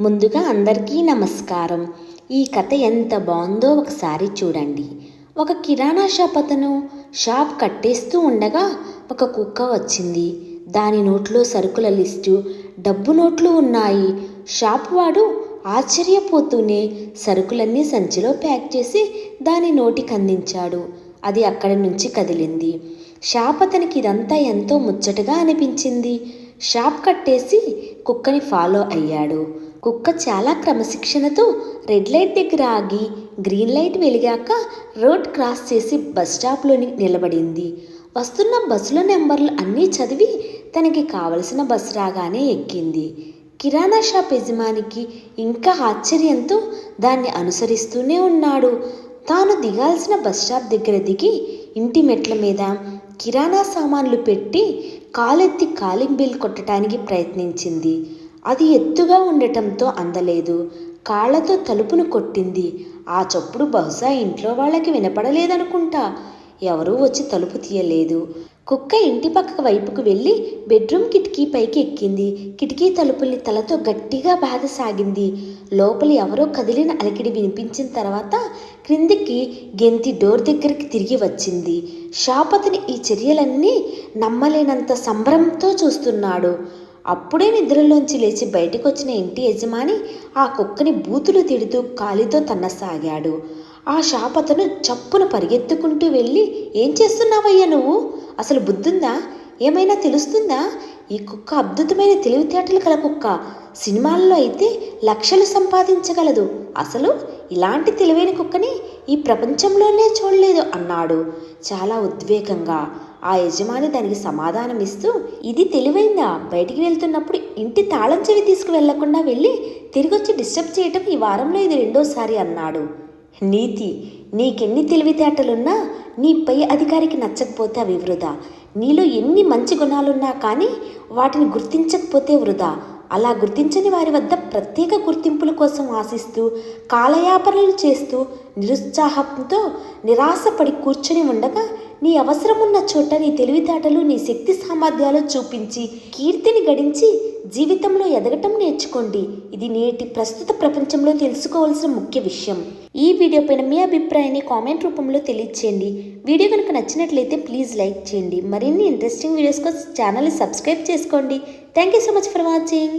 ముందుగా అందరికీ నమస్కారం. ఈ కథ ఎంత బాగుందో ఒకసారి చూడండి. ఒక కిరాణా షాప్ అతను షాప్ కట్టేస్తూ ఉండగా ఒక కుక్క వచ్చింది. దాని నోట్లో సరుకుల లిస్టు డబ్బు నోట్లు ఉన్నాయి. షాప్ వాడు ఆశ్చర్యపోతూనే సరుకులన్నీ సంచిలో ప్యాక్ చేసి దాని నోటికి అందించాడు. అది అక్కడి నుంచి కదిలింది. షాప్ అతనికి ఇదంతా ఎంతో ముచ్చటగా అనిపించింది. షాప్ కట్టేసి కుక్కని ఫాలో అయ్యాడు. కుక్క చాలా క్రమశిక్షణతో రెడ్ లైట్ దగ్గర ఆగి గ్రీన్ లైట్ వెలిగాక రోడ్ క్రాస్ చేసి బస్ స్టాప్లోని నిలబడింది. వస్తున్న బస్సుల నెంబర్లు అన్నీ చదివి తనకి కావలసిన బస్సు రాగానే ఎక్కింది. కిరాణా షాప్ యజమానికి ఇంకా ఆశ్చర్యంతో దాన్ని అనుసరిస్తూనే ఉన్నాడు. తాను దిగాల్సిన బస్ స్టాప్ దగ్గర దిగి ఇంటి మెట్ల మీద కిరాణా సామాన్లు పెట్టి కాలెత్తి కాలింగ్ బిల్ కొట్టడానికి ప్రయత్నించింది. అది ఎత్తుగా ఉండటంతో అందలేదు. కాళ్ళతో తలుపును కొట్టింది. ఆ చప్పుడు బహుశా ఇంట్లో వాళ్ళకి వినపడలేదనుకుంటా. ఎవరూ వచ్చి తలుపు తీయలేదు. కుక్క ఇంటి పక్క వైపుకు వెళ్ళి బెడ్రూమ్ కిటికీ పైకి ఎక్కింది. కిటికీ తలుపుల్ని తలతో గట్టిగా బాధసాగింది లోపలి ఎవరో కదిలిన అలికిడి వినిపించిన తర్వాత క్రిందికి గెంతి డోర్ దగ్గరికి తిరిగి వచ్చింది. షాప్ అతని ఈ చర్యలన్నీ నమ్మలేనంత సంబరంతో చూస్తున్నాడు. అప్పుడే నిద్రలోంచి లేచి బయటకు వచ్చిన ఇంటి యజమాని ఆ కుక్కని బూతులు తిడుతూ కాలితో తన్నసాగాడు. ఆ షాప్ అతను చప్పున పరిగెత్తుకుంటూ వెళ్ళి ఏం చేస్తున్నావయ్యా నువ్వు? అసలు బుద్ధుందా? ఏమైనా తెలుస్తుందా? ఈ కుక్క అద్భుతమైన తెలివితేటలు కల కుక్క. సినిమాల్లో అయితే లక్షలు సంపాదించగలదు. అసలు ఇలాంటి తెలివైన కుక్కని ఈ ప్రపంచంలోనే చూడలేదు అన్నాడు. చాలా ఉద్వేగంగా. ఆ యజమాని దానికి సమాధానం ఇస్తూ ఇది తెలివైందా? బయటికి వెళ్తున్నప్పుడు ఇంటి తాళం చెవి తీసుకువెళ్ళకుండా వెళ్ళి తిరిగొచ్చి డిస్టర్బ్ చేయటం ఈ వారంలో ఇది రెండోసారి అన్నాడు. నీతి నీకెన్ని తెలివితేటలున్నా నీ పై అధికారికి నచ్చకపోతే అవి వృధా. నీలో ఎన్ని మంచి గుణాలున్నా కానీ వాటిని గుర్తించకపోతే వృధా. అలా గుర్తించని వారి వద్ద ప్రత్యేక గుర్తింపుల కోసం ఆశిస్తూ కాలయాపనలు చేస్తూ నిరుత్సాహంతో నిరాశపడి కూర్చొని ఉండగా నీ అవసరమున్న చోట నీ తెలివితేటలు నీ శక్తి సామర్థ్యాలు చూపించి కీర్తిని గడించి జీవితంలో ఎదగటం నేర్చుకోండి. ఇది నేటి ప్రస్తుత ప్రపంచంలో తెలుసుకోవాల్సిన ముఖ్య విషయం. ఈ వీడియో పైన మీ అభిప్రాయాన్ని కామెంట్ రూపంలో తెలియచేయండి. వీడియో కనుక నచ్చినట్లయితే ప్లీజ్ లైక్ చేయండి. మరిన్ని ఇంట్రెస్టింగ్ వీడియోస్ కోసం ఛానల్ని సబ్స్క్రైబ్ చేసుకోండి. Thank you so much for watching.